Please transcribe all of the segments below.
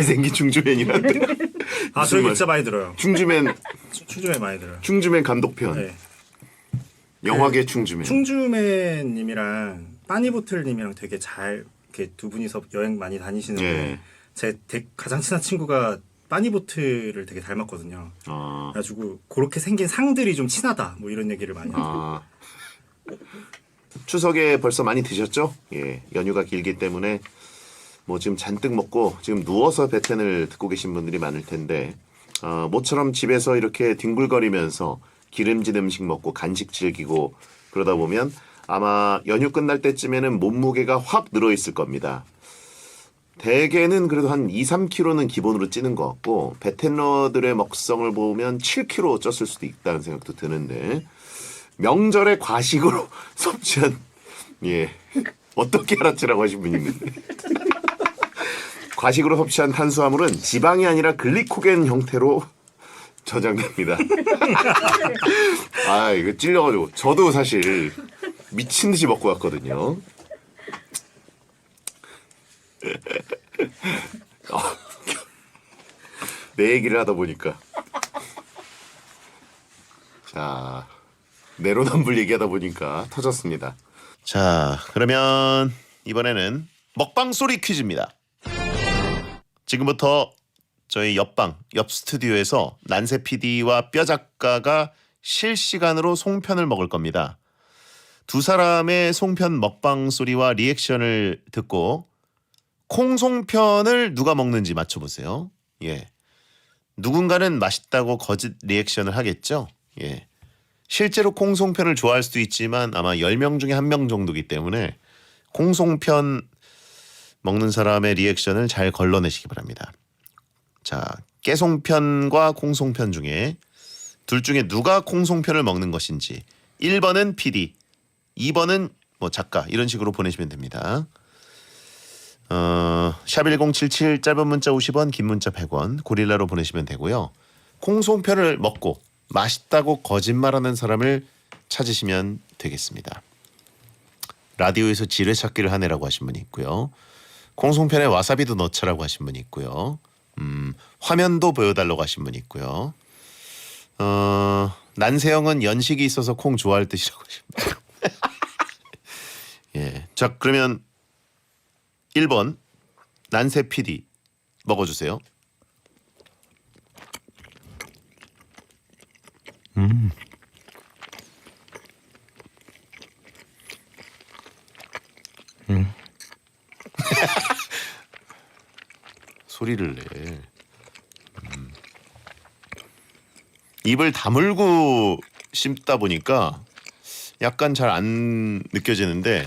잘생긴 충주맨이란데. 아, 무슨 저희 말- 진짜 많이 들어요. 충주맨 충주맨 많이 들어요. 충주맨 감독편. 네. 영화계 충주맨. 충주맨님이랑 빠니보틀님이랑 되게 잘 이렇게 두 분이서 여행 많이 다니시는데 예. 제 대- 가장 친한 친구가 빠니보틀을 되게 닮았거든요. 아. 그래가지고 그렇게 생긴 상들이 좀 친하다 뭐 이런 얘기를 많이 해요. 아. 추석에 벌써 많이 드셨죠? 예. 연휴가 길기 때문에 뭐 지금 잔뜩 먹고 지금 누워서 배텐을 듣고 계신 분들이 많을 텐데 어, 모처럼 집에서 이렇게 뒹굴거리면서 기름진 음식 먹고 간식 즐기고 그러다 보면 아마 연휴 끝날 때쯤에는 몸무게가 확 늘어 있을 겁니다. 대개는 그래도 한 2, 3kg는 기본으로 찌는 것 같고 베텐러들의 먹성을 보면 7kg 쪘을 수도 있다는 생각도 드는데 명절에 과식으로 섭취한 예 어떻게 알았지라고 하신 분이 있는데 과식으로 섭취한 탄수화물은 지방이 아니라 글리코겐 형태로 저장됩니다. 아 이거 찔려가지고 저도 사실 미친 듯이 먹고 왔거든요. 아, 내 얘기를 하다 보니까 자 내로남불 얘기하다 보니까 터졌습니다. 자 그러면 이번에는 먹방 소리 퀴즈입니다. 지금부터 저희 옆방 옆 스튜디오에서 난세 PD와 뼈 작가가 실시간으로 송편을 먹을 겁니다. 두 사람의 송편 먹방 소리와 리액션을 듣고 콩송편을 누가 먹는지 맞춰보세요. 예. 누군가는 맛있다고 거짓 리액션을 하겠죠. 예. 실제로 콩송편을 좋아할 수도 있지만 아마 10명 중에 한명 정도기 때문에 콩송편 먹는 사람의 리액션을 잘 걸러내시기 바랍니다. 자, 깨송편과 콩송편 중에 둘 중에 누가 콩송편을 먹는 것인지 1번은 PD, 2번은 뭐 작가 이런 식으로 보내시면 됩니다. 어, 샵1077 짧은 문자 50원, 긴 문자 100원 고릴라로 보내시면 되고요. 콩송편을 먹고 맛있다고 거짓말하는 사람을 찾으시면 되겠습니다. 라디오에서 지뢰찾기를 하네라고 하신 분이 있고요. 콩송편에 와사비도 넣자라고 하신 분이 있고요. 음, 화면도 보여달라고 하신 분이 있고요. 어, 난세형은 연식이 있어서 콩 좋아할 듯이라고 하신 분. 예. 자, 그러면 1번 난세 PD 먹어주세요. 소리를 내. 음. 입을 다물고 씹다 보니까 약간 잘 안 느껴지는데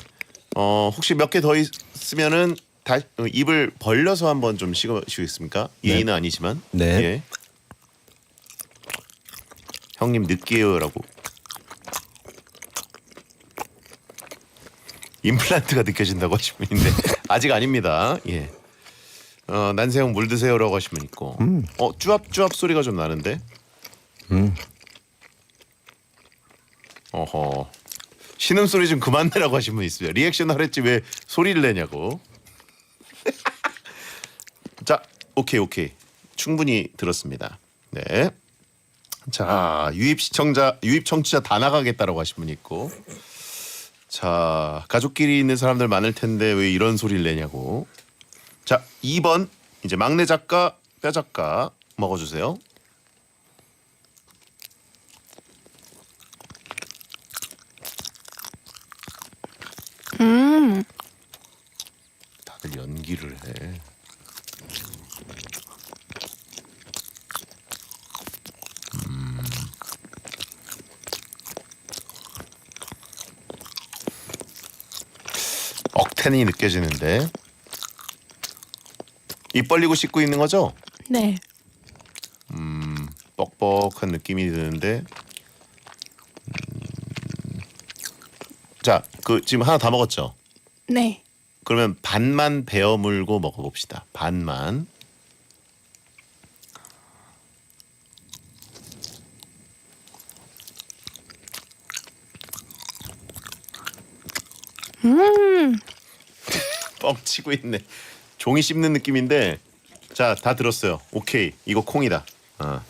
어 혹시 몇 개 더 있으면은 다 어, 입을 벌려서 한번 좀 씹으시겠습니까? 예의는 아니지만 네. 예. 형님 느끼해요라고 임플란트가 느껴진다고 하신 분인데 아직 아닙니다. 예. 어, 난세형 물 드세요라고 분 있고 어 쭈압쭈압 소리가 좀 나는데 음. 어허 신음 소리 좀 그만 내라고 하신 분 있습니다. 리액션 하랬지 왜 소리를 내냐고. 자, 오케이 오케이 충분히 들었습니다. 네. 자 유입 시청자 유입 청취자 다 나가겠다라고 하신 분 있고. 자 가족끼리 있는 사람들 많을 텐데 왜 이런 소리를 내냐고. 자 2번 이제 막내 작가 뼈 작가 먹어주세요. 음, 다들 연기를 해. 음. 억텐이 느껴지는데 입 벌리고 씻고 있는 거죠? 네. 뻑뻑한 느낌이 드는데 음. 자, 그 지금 하나 다 먹었죠? 네. 그러면 반만 베어 물고 먹어봅시다. 반만. 음, 뻥치고 있네. 종이 씹는 느낌인데 자, 다 들었어요. 오케이. 이거 콩이다. 어.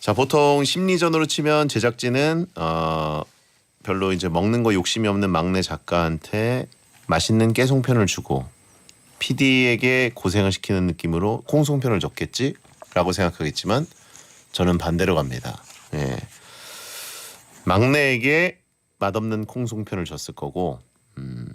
자, 보통 심리전으로 치면 제작진은 어 별로 이제 먹는 거 욕심이 없는 막내 작가한테 맛있는 깨송편을 주고 PD에게 고생을 시키는 느낌으로 콩송편을 줬겠지라고 생각하겠지만 저는 반대로 갑니다. 예. 막내에게 맛없는 콩송편을 줬을 거고 음,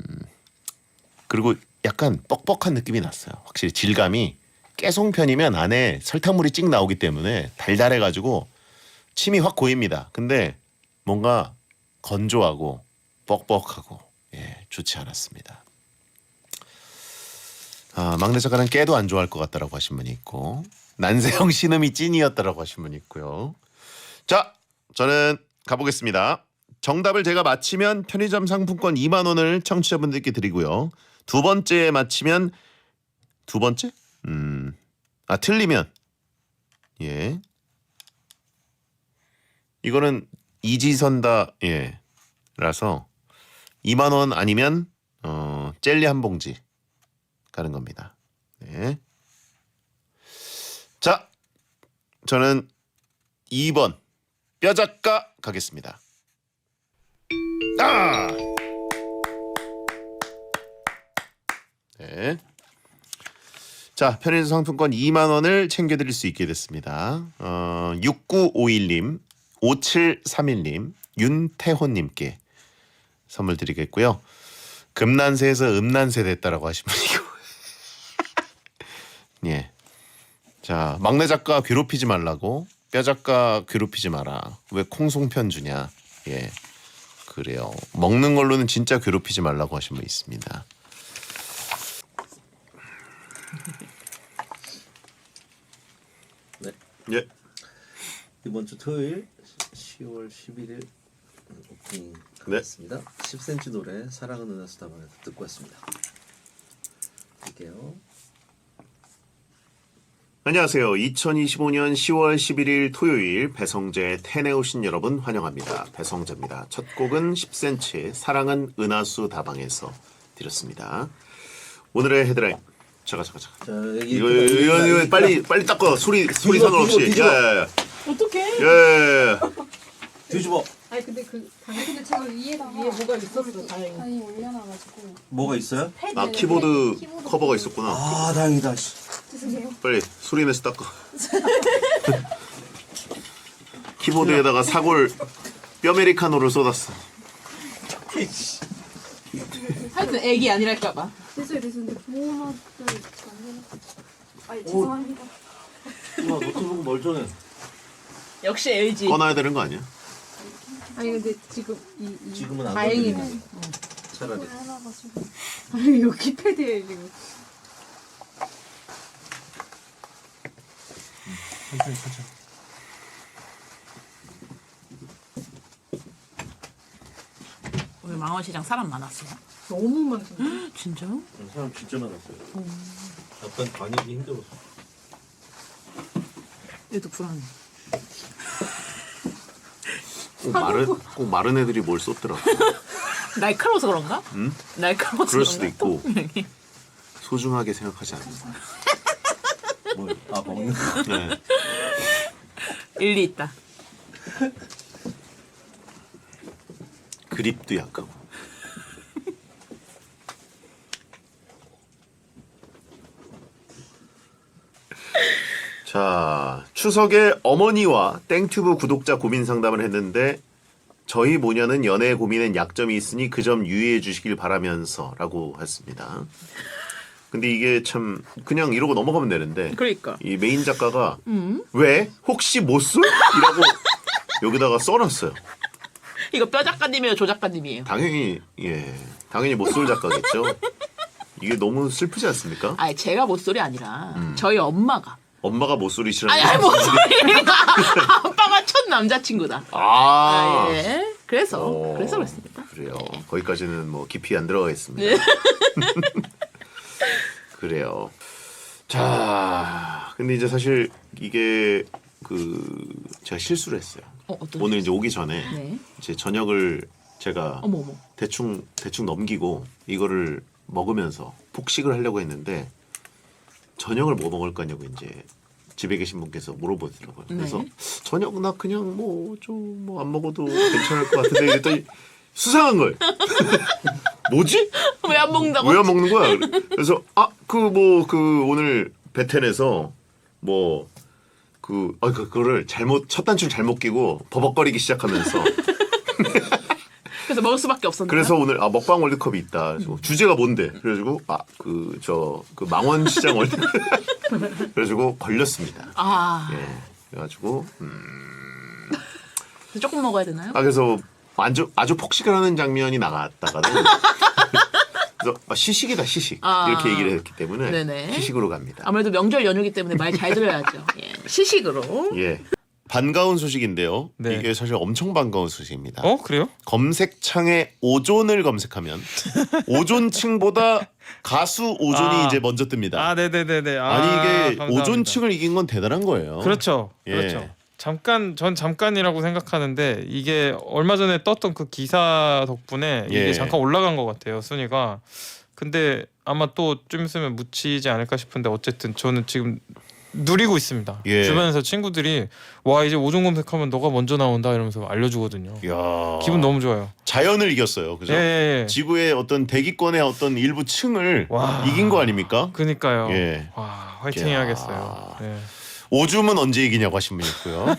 그리고 약간 뻑뻑한 느낌이 났어요. 확실히 질감이 깨송편이면 안에 설탕물이 찍 나오기 때문에 달달해가지고 침이 확 고입니다. 근데 뭔가 건조하고 뻑뻑하고 예, 좋지 않았습니다. 아, 막내 작가는 깨도 안 좋아할 것 같다라고 하신 분이 있고 난세형 신음이 찐이었다라고 하신 분이 있고요. 자, 저는 가보겠습니다. 정답을 제가 맞히면 편의점 상품권 2만 원을 청취자분들께 드리고요. 두 번째에 맞히면 두 번째? 음. 아, 틀리면 예. 이거는 이지선다 예. 라서 2만 원 아니면 어, 젤리 한 봉지 가는 겁니다. 네. 자, 저는 2번 뼈작가 가겠습니다. 아! 네. 자, 편의점 상품권 2만 원을 챙겨 드릴 수 있게 됐습니다. 어, 6951님, 5731님, 윤태호 님께 선물 드리겠고요. 금난세에서 음난세 됐다라고 하신 분이고. 예. 자, 막내 작가 괴롭히지 말라고. 뼈 작가 괴롭히지 마라. 왜 콩송편 주냐. 예. 그래요. 먹는 걸로는 진짜 괴롭히지 말라고 하신 분 있습니다. 네. 예. 이번 주 토요일 10월 11일 오프닝 네. 하겠습니다. 10cm 노래 사랑은 은하수 다방에서 듣고 왔습니다. 할게요. 안녕하세요. 2025년 10월 11일 토요일 배성재 텐에 오신 여러분 환영합니다. 배성재입니다. 첫 곡은 10cm 사랑은 은하수 다방에서 드렸습니다. 오늘의 헤드라인. 잠깐 잠깐 잠깐. 자 여기 이거 이거, 이거, 이거 빨리 빨리 닦아. 소리 소리 뒤집어, 상관없이. 뒤집어, 야야야. 어떡해? 야야야. 뒤집어. 아니 근데 그 당근을 책을 위에다가 위에 뭐가 있었어, 다행히. 다행히 올려놔가지고 뭐가 있어요? 아 키보드 커버가 있었구나. 아 다행이다. 씨. 죄송해요. 빨리 소리 내서 닦아. 키보드에다가 사골 뼈메리카노를 쏟았어. 하여튼 애기 아니랄까봐. 보호막을 아니 죄송합니다 엄마 노트북 멀쩡해. 역시 LG. 꺼놔야 되는 거 아니야? 아니 근데 지금 이, 이 지금은 안 다행이네. 걸리네. 차라리. 그걸 해놔가지고 아니 이거 키패드에 지금. 천천히 천천히. 오늘 망원시장 사람 많았어요. 너무 많죠. 진짜요? 사람 진짜 많았어요. 약간 다니기 힘들었어. 얘도 불안해. 꼭 마른 꼭 마른 애들이 뭘 쏟더라. 날카로워서 그런가? 응? 날카로워서 그럴 수도 그런가? 있고 통영이. 소중하게 생각하지 않아. 뭐, 아 먹는 거. 네. 일리 있다. 그립도 약간. 자, 추석에 어머니와 땡튜브 구독자 고민 상담을 했는데 저희 모녀는 연애 고민엔 약점이 있으니 그 점 유의해 주시길 바라면서라고 했습니다. 근데 이게 참 그냥 이러고 넘어가면 되는데 그러니까. 이 메인 작가가 왜 혹시 못 쏠? 이라고 여기다가 써놨어요. 이거 뼈 작가님이에요, 조 작가님이에요. 당연히 예 당연히 못 쏠 작가겠죠. 이게 너무 슬프지 않습니까? 아니 제가 못소리 아니라 저희 엄마가. 엄마가 못소리시라는 아니 아니 못소리가 아빠가 첫 남자친구다. 아, 아, 예. 그래서 어, 그래서 그렇습니다. 그래요. 거기까지는 뭐 깊이 안 들어가겠습니다. 네. 그래요. 자, 근데 이제 사실 이게 그 제가 실수를 했어요. 어, 어떤 오늘 이제 오기 전에 네. 이제 저녁을 제가 어머 어머. 대충 대충 넘기고 이거를 먹으면서 폭식을 하려고 했는데 저녁을 뭐 먹을 거냐고 이제 집에 계신 분께서 물어보더라고요. 그래서 네. 저녁 나 그냥 뭐 좀 뭐 안 먹어도 괜찮을 것 같은데 이랬더니 수상한 거예요. 뭐지? 왜 안 먹는다고? 왜 안 먹는 거야? 그래서 아 그 뭐그 오늘 베텐에서 뭐 그, 아, 그, 그거를 잘못, 첫 단추를 잘못 끼고 버벅거리기 시작하면서. 그래서 먹을 수밖에 없었는데. 그래서 오늘, 아, 먹방 월드컵이 있다. 그래가지고 주제가 뭔데? 그래가지고, 아, 그, 저, 그 망원시장 월드컵. 그래가지고 걸렸습니다. 아 예. 그래가지고, 음. 조금 먹어야 되나요? 아, 그래서 아주, 아주 폭식을 하는 장면이 나갔다가는. 그래서 아, 시식이다, 시식. 아. 이렇게 얘기를 했기 때문에. 네네. 시식으로 갑니다. 아무래도 명절 연휴기 때문에 말 잘 들어야죠. 예. 시식으로. 예. 반가운 소식인데요. 네. 이게 사실 엄청 반가운 소식입니다. 어 그래요? 검색창에 오존을 검색하면 오존층보다 가수 오존이 아. 이제 먼저 뜹니다. 아 네네네네. 아, 아, 니 이게 감사합니다. 오존층을 이긴 건 대단한 거예요. 그렇죠. 예. 그렇죠. 잠깐 전 잠깐이라고 생각하는데 이게 얼마 전에 떴던 그 기사 덕분에 예. 이게 잠깐 올라간 것 같아요 순위가. 근데 아마 또 좀 있으면 묻히지 않을까 싶은데 어쨌든 저는 지금 누리고 있습니다. 예. 주변에서 친구들이 와 이제 오종 검색하면 너가 먼저 나온다 이러면서 알려주거든요. 이야. 기분 너무 좋아요. 자연을 이겼어요. 그죠? 예, 예, 예. 지구의 어떤 대기권의 어떤 일부 층을 와. 이긴 거 아닙니까? 그니까요. 예. 와 화이팅 야. 해야겠어요. 예. 오줌은 언제 이기냐고 하신 분 있고요.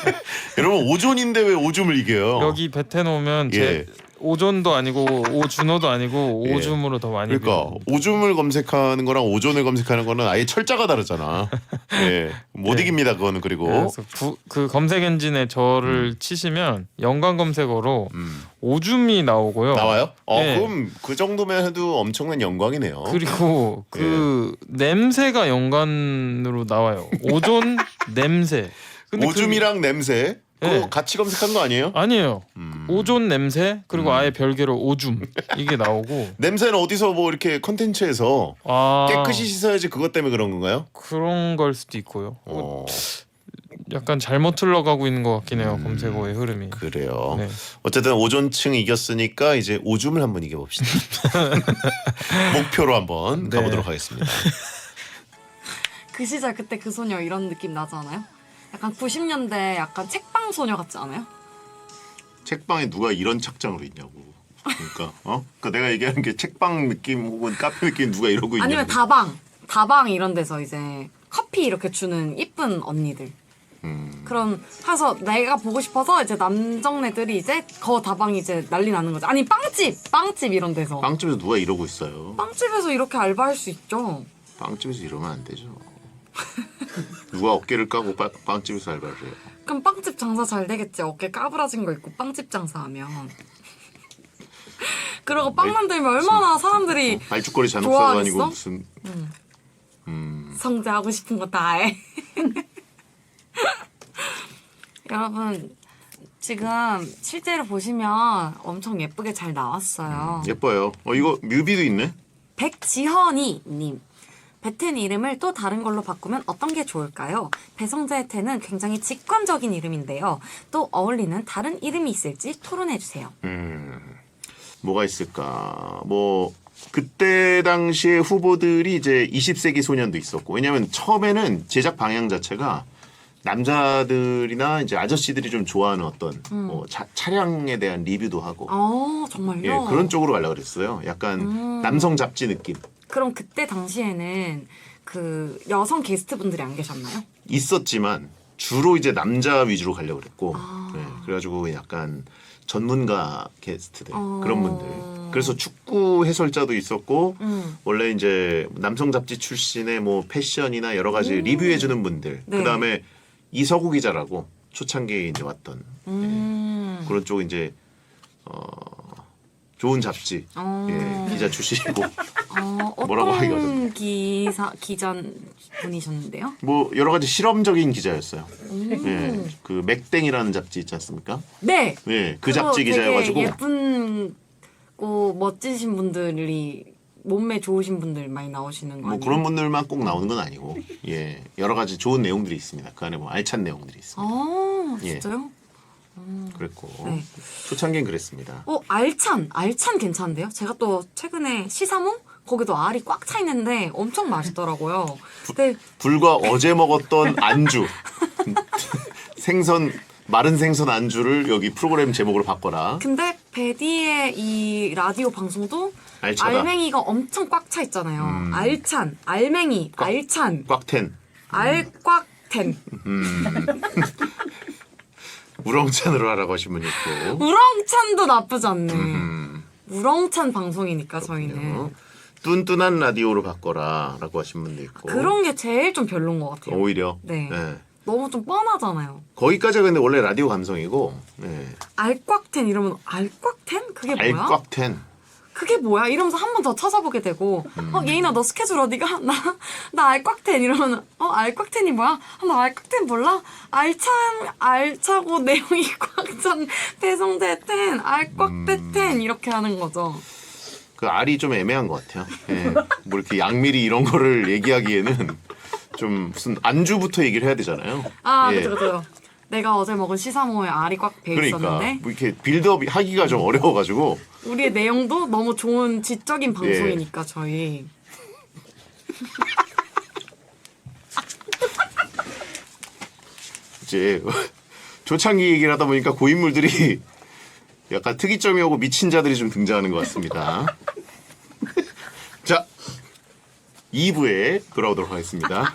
여러분 오존인데 왜 오줌을 이겨요? 여기 베텐 오면 제 예. 오존도 아니고 오준호도 아니고 예. 오줌으로 더 많이 그러니까 비벼요. 오줌을 검색하는 거랑 오존을 검색하는 거는 아예 철자가 다르잖아. 예. 못 예. 이깁니다. 그거는 그리고. 그래서 구- 그 검색 엔진에 저를 치시면 연관 검색어로 음. 오줌이 나오고요. 나와요? 어, 예. 그럼 그 정도면 해도 엄청난 영광이네요. 그리고 그 냄새가 연관으로 나와요. 오존 냄새. 근데 그- 오줌이랑 냄새 그거 예. 같이 검색한 거 아니에요? 아니에요. 음. 오존 냄새 그리고 아예 별개로 오줌 이게 나오고 냄새는 어디서 뭐 이렇게 컨텐츠에서 아 깨끗이 씻어야지 그것 때문에 그런 건가요? 그런 걸 수도 있고요. 어, 약간 잘못 흘러가고 있는 것 같긴 해요. 음. 검색어의 흐름이. 그래요. 네. 어쨌든 오존층 이겼으니까 이제 오줌을 한번 이겨봅시다. 목표로 한번 네. 가보도록 하겠습니다. 그 시절 그때 그 소녀 이런 느낌 나지 않아요? 약간 90년대 약간 책방 소녀 같지 않아요? 책방에 누가 이런 착장으로 있냐고. 그러니까 어? 그러니까 내가 얘기하는 게 책방 느낌 혹은 카페 느낌 누가 이러고 있냐고. 아니면 다방 다방 이런 데서 이제 커피 이렇게 주는 이쁜 언니들 음. 그런 해서 내가 보고 싶어서 이제 남정네들이 이제 거 다방 이제 난리 나는 거죠 아니 빵집 빵집 이런 데서 빵집에서 누가 이러고 있어요. 빵집에서 이렇게 알바할 수 있죠 빵집에서 이러면 안 되죠. 누가 어깨를 까고 빵, 빵집에서 알바를 해요. 그럼 빵집 장사 잘 되겠지 어깨 까부라진 거 있고 빵집 장사하면 그러고 빵 왜- 만들면 얼마나 사람들이 발죽거리 잔혹사가 아니고 좋아하겠어? 무슨 음. 성재하고 싶은 거 다 해. 여러분 지금 실제로 보시면 엄청 예쁘게 잘 나왔어요. 예뻐요. 어 이거 뮤비도 있네. 백지현이님. 베텐 이름을 또 다른 걸로 바꾸면 어떤 게 좋을까요? 배성재의 텐은 굉장히 직관적인 이름인데요. 또 어울리는 다른 이름이 있을지 토론해 주세요. 음, 뭐가 있을까? 뭐 그때 당시에 후보들이 이제 20세기 소년도 있었고 왜냐면 처음에는 제작 방향 자체가 남자들이나 이제 아저씨들이 좀 좋아하는 어떤 뭐 차, 차량에 대한 리뷰도 하고 어, 정말요? 예, 그런 쪽으로 가려고 그랬어요. 약간 음. 남성 잡지 느낌. 그럼 그때 당시에는 그 여성 게스트분들이 안 계셨나요? 있었지만 주로 이제 남자 위주로 가려고 그랬고 아. 네, 그래가지고 약간 전문가 게스트들 어. 그런 분들 그래서 축구 해설자도 있었고 음. 원래 이제 남성 잡지 출신의 뭐 패션이나 여러 가지 리뷰해주는 분들 네. 그 다음에 이서구 기자라고 초창기에 이제 왔던 음. 그런 쪽 이제 어 좋은 잡지 어. 예, 기자 출신이고 어, 뭐라고 하기가 어떤 기사 기자 분이셨는데요? 뭐 여러 가지 실험적인 기자였어요. 예, 그 맥땡이라는 잡지 있지 않습니까? 네. 예, 그 그거 잡지 되게 기자여가지고 예쁜고 멋지신 분들이 몸매 좋으신 분들 많이 나오시는 거 뭐 아니에요? 그런 분들만 꼭 나오는 건 아니고 예 여러 가지 좋은 내용들이 있습니다. 그 안에 뭐 알찬 내용들이 있습니다. 아 예. 진짜요? 그랬고 네. 초창기엔 그랬습니다. 어 알찬 알찬 괜찮은데요? 제가 또 최근에 시사몽 거기도 알이 꽉 차 있는데 엄청 맛있더라고요. 근데 불과 어제 먹었던 안주 생선 마른 생선 안주를 여기 프로그램 제목으로 바꿔라. 근데 베디의 이 라디오 방송도 알차다. 알맹이가 엄청 꽉 차 있잖아요. 음. 알찬, 알맹이, 알찬, 꽉텐 알꽉텐. 우렁찬으로 하라고 하신 분 있고. 우렁찬도 나쁘지 않네. 음, 우렁찬 방송이니까 저희는 뚠뚠한 라디오로 바꿔라라고 하신 분도 있고. 그런 게 제일 좀 별론 것 같아요. 오히려 네. 예. 너무 좀 뻔하잖아요. 거기까지가 근데 원래 라디오 감성이고 예. 알꽉텐 이러면 알꽉텐 그게 뭐야? 알꽉텐 그게 뭐야? 이러면서 한 번 더 찾아보게 되고 음. 어 예인아 너 스케줄 어디가? 나 나 알꽉텐 이러면 어 알꽉텐이 뭐야? 아, 나 알꽉텐 몰라? 알찬 알차고 내용이 꽉 찬 배송대 텐 알꽉배텐 이렇게 하는 거죠. 그 알이 좀 애매한 것 같아요. 예. 뭐 이렇게 양미리 이런 거를 얘기하기에는 좀 무슨 안주부터 얘기를 해야 되잖아요. 아 예. 그죠 그죠. 내가 어제 먹은 시사모에 알이 꽉 배 그러니까 있었는데 뭐 이렇게 빌드업 하기가 좀 어려워가지고 우리의 내용도 너무 좋은 지적인 예. 방송이니까 저희 이제 조창기 얘기를 하다 보니까 고인물들이 약간 특이점이 오고 미친 자들이 좀 등장하는 것 같습니다. 자, 2부에 돌아오도록 하겠습니다.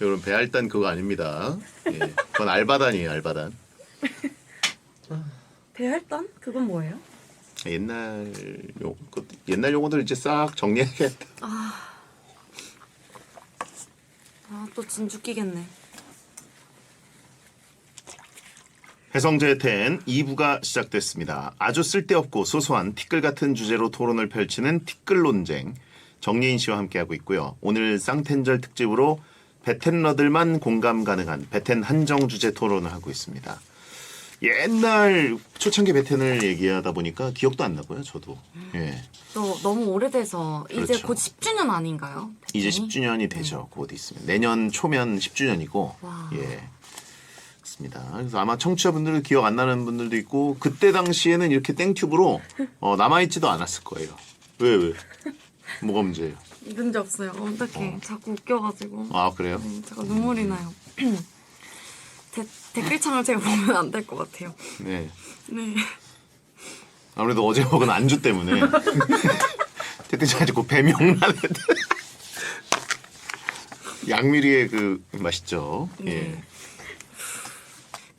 여러분 배알단 그거 아닙니다. 예, 그건 알바단이에요, 알바단. 대할단 그건 뭐예요? 옛날 용 그 옛날 용어들 이제 싹 정리해야겠다. 아 또 진주 끼겠네. 해성제 10 2부가 시작됐습니다. 아주 쓸데없고 소소한 티끌 같은 주제로 토론을 펼치는 티끌 논쟁 정예인 씨와 함께하고 있고요. 오늘 쌍텐절 특집으로 베텐러들만 공감 가능한 베텐 한정 주제 토론을 하고 있습니다. 옛날 초창기 베텐을 얘기하다 보니까 기억도 안 나고요, 저도. 예. 또 너무 오래돼서 이제 그렇죠. 곧 10주년 아닌가요? 이제 베텐이? 10주년이 되죠. 곧 있으면 내년 초면 10주년이고 와. 예. 그렇습니다. 그래서 아마 청취자분들 기억 안 나는 분들도 있고 그때 당시에는 이렇게 땡튜브로 어, 남아 있지도 않았을 거예요. 왜 왜? 뭐가 문제예요? 문제 없어요. 어떡해. 자꾸 웃겨가지고. 아 그래요? 음, 제가 눈물이 나요. 데, 댓글창을 제가 보면 안 될 것 같아요. 네. 네. 아무래도 어제 먹은 안주 때문에 댓글창에 자꾸 배명란에 양미리의 그 맛있죠. 예.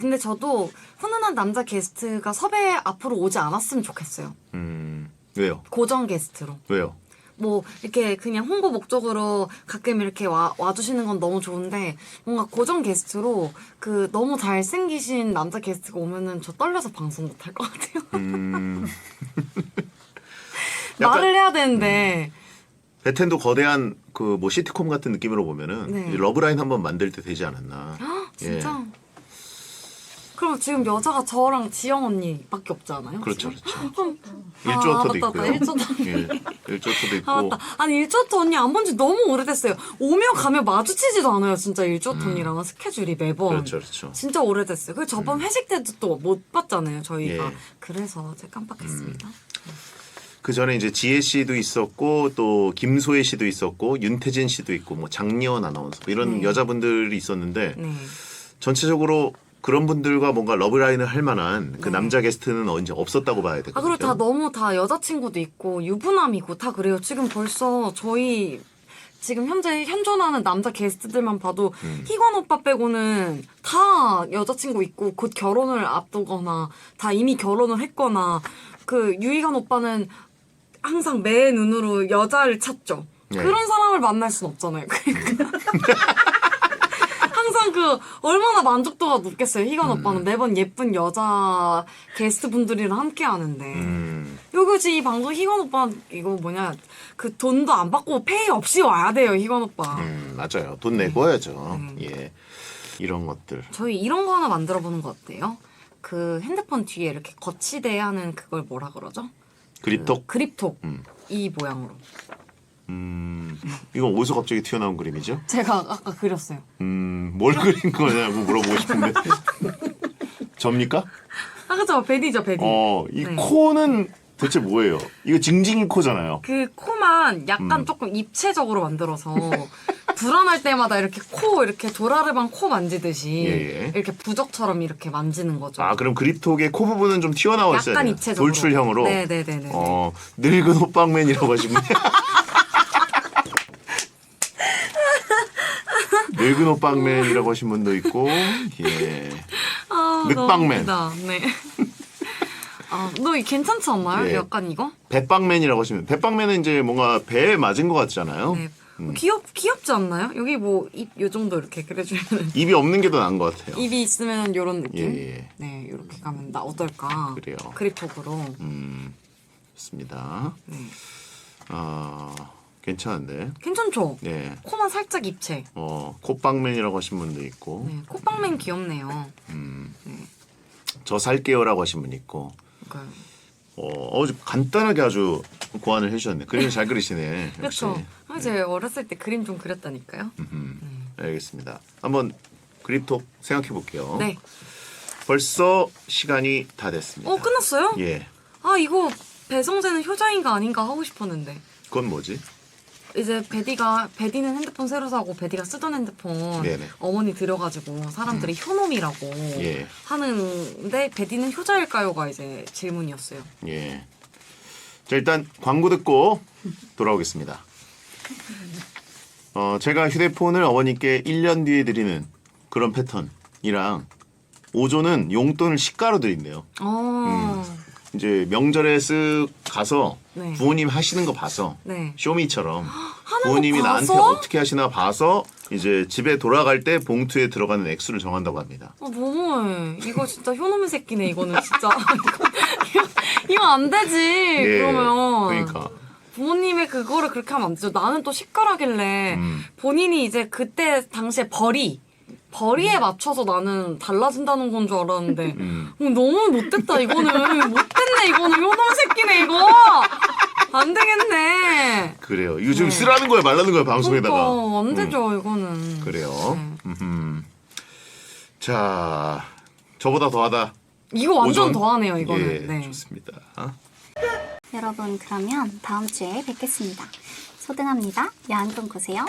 네. 근데 저도 훈훈한 남자 게스트가 섭외 앞으로 오지 않았으면 좋겠어요. 음 왜요? 고정 게스트로. 왜요? 뭐 이렇게 그냥 홍보 목적으로 가끔 이렇게 와, 와주시는 건 너무 좋은데 뭔가 고정 게스트로 그 너무 잘생기신 남자 게스트가 오면은 저 떨려서 방송 못 할 것 같아요. 음. 약간- 말을 해야 되는데 베텐도 거대한 그 뭐 시트콤 같은 느낌으로 보면은 네. 러브라인 한번 만들 때 되지 않았나. 진짜. 예. 그럼 지금 여자가 저랑 지영 언니밖에 없지 않아요? 그렇죠, 지금? 그렇죠. 아, 일조어터도 맞다, 있고요. 맞다. 일조어터. 예, 일조어터도 있고. 아 맞다. 아니 일조토 언니 안 본 지 너무 오래됐어요. 오며 가며 마주치지도 않아요. 진짜 일조토 언니랑은 스케줄이 매번. 음. 그렇죠, 그렇죠. 진짜 오래됐어요. 그리고 저번 회식 때도 또 못 봤잖아요. 저희가. 예. 그래서 제가 깜빡했습니다. 그 전에 이제 지혜 씨도 있었고 또 김소혜 씨도 있었고 윤태진 씨도 있고 뭐 장리원 아나운서 뭐 이런 네. 여자분들이 있었는데 네. 전체적으로 그런 분들과 뭔가 러브라인을 할 만한 그 네. 남자 게스트는 언제 없었다고 봐야 되거든요. 아 그리고 다 너무 다 여자친구도 있고 유부남이고 다 그래요. 지금 벌써 저희 지금 현재 현존하는 남자 게스트들만 봐도 음. 희관 오빠 빼고는 다 여자친구 있고 곧 결혼을 앞두거나 다 이미 결혼을 했거나 그 유희관 오빠는 항상 매 눈으로 여자를 찾죠. 네. 그런 사람을 만날 순 없잖아요. 그러니까 그 얼마나 만족도가 높겠어요. 희관 음. 오빠는 매번 예쁜 여자 게스트 분들이랑 함께 하는데. 음, 요거지 이 방송 희건 오빠 이거 뭐냐 그 돈도 안 받고 페이 없이 와야 돼요 희건 오빠 음, 맞아요. 돈 내고 해야죠. 음. 예. 이런 것들. 저희 이런 거 하나 만들어 보는 거 어때요? 그 핸드폰 뒤에 이렇게 거치대 하는 그걸 뭐라 그러죠? 그립톡. 그립톡 음. 이 모양으로 음, 이건 어디서 갑자기 튀어나온 그림이죠? 제가 아까 그렸어요. 음, 뭘 그린 거냐고 물어보고 싶은데. 접니까? 아 그죠 베디죠 베디. 어, 이 네. 코는 대체 뭐예요? 이거 징징이 코잖아요. 그 코만 약간 음. 조금 입체적으로 만들어서 불안할 때마다 이렇게 코 이렇게 도라르방 코 만지듯이 예, 예. 이렇게 부적처럼 이렇게 만지는 거죠. 아, 그럼 그립톡의 코 부분은 좀 튀어나와 있어야 약간. 입체적으로. 돌출형으로. 네네네네. 어, 늙은 호빵맨이라고 하시면 늙은 호빵맨이라고 하신 분도 있고, 예. 아. 너무 웃기다. 네. 아, 너이 괜찮지 않나요? 예. 약간 이거? 배빵맨이라고 하시면, 배빵맨은 이제 뭔가 배에 맞은 것 같잖아요. 네. 귀엽 귀엽지 않나요? 여기 뭐 입 요 정도 이렇게 그려주면 입이 없는 게 더 나은 것 같아요. 입이 있으면 요런 느낌. 예, 예. 네, 이렇게 가면 나 어떨까? 그래요. 그립톡으로. 음, 좋습니다. 네. 아, 괜찮은데. 괜찮죠? 네. 코만 살짝 입체. 어, 콧빵맨이라고 하신 분도 있고, 네, 콧방맨 귀엽네요. 저 살게요라고 하신 분 있고, 그러니까 어, 어, 좀 간단하게 아주 고안을 해주셨네. 그림을 잘 그리시네. 그렇죠. 아, 제가 어렸을 때 그림 좀 그렸다니까요. 음, 알겠습니다. 한번 그립톡 생각해 볼게요. 네. 벌써 시간이 다 됐습니다. 어 끝났어요? 예. 아 이거 배성재는 효자인가 아닌가 하고 싶었는데. 그건 뭐지? 이제 베디가 베디는 핸드폰 새로 사고 베디가 쓰던 핸드폰 네네. 어머니 들여가지고 사람들이 효놈이라고 예. 하는데 베디는 효자일까요가 이제 질문이었어요. 예. 자, 일단 광고 듣고 돌아오겠습니다. 어, 제가 휴대폰을 어머니께 1년 뒤에 드리는 그런 패턴이랑 5조는 용돈을 시가로 드린대요. 어, 이제 명절에 쓱 가서 네. 부모님 하시는 거 봐서 네. 쇼미처럼 부모님이 거 나한테 봐서? 어떻게 하시나 봐서 이제 집에 돌아갈 때 봉투에 들어가는 액수를 정한다고 합니다. 아 너무해. 이거 진짜 효놈의 새끼네. 이거는 진짜 이거, 이거 안 되지. 예, 그러면 그러니까 부모님의 그거를 그렇게 하면 안 되죠. 나는 또 시가라길래 음. 본인이 이제 그때 당시에 벌이 벌이에 맞춰서 나는 달라진다는 건 줄 알았는데 음. 어, 너무 못됐다 이거는 못됐네 이거는 효놈 새끼네 이거 안 되겠네. 그래요. 이거 지금 네. 쓰라는 거예요, 말라는 거예요, 방송에다가. 그러니까 안 되죠 이거는. 그래요. 네. 음흠. 자, 저보다 더하다. 이거 완전 오전? 더하네요 이거는. 예, 네. 좋습니다. 여러분 그러면 다음 주에 뵙겠습니다. 소등합니다. 야한 꿈 꾸세요.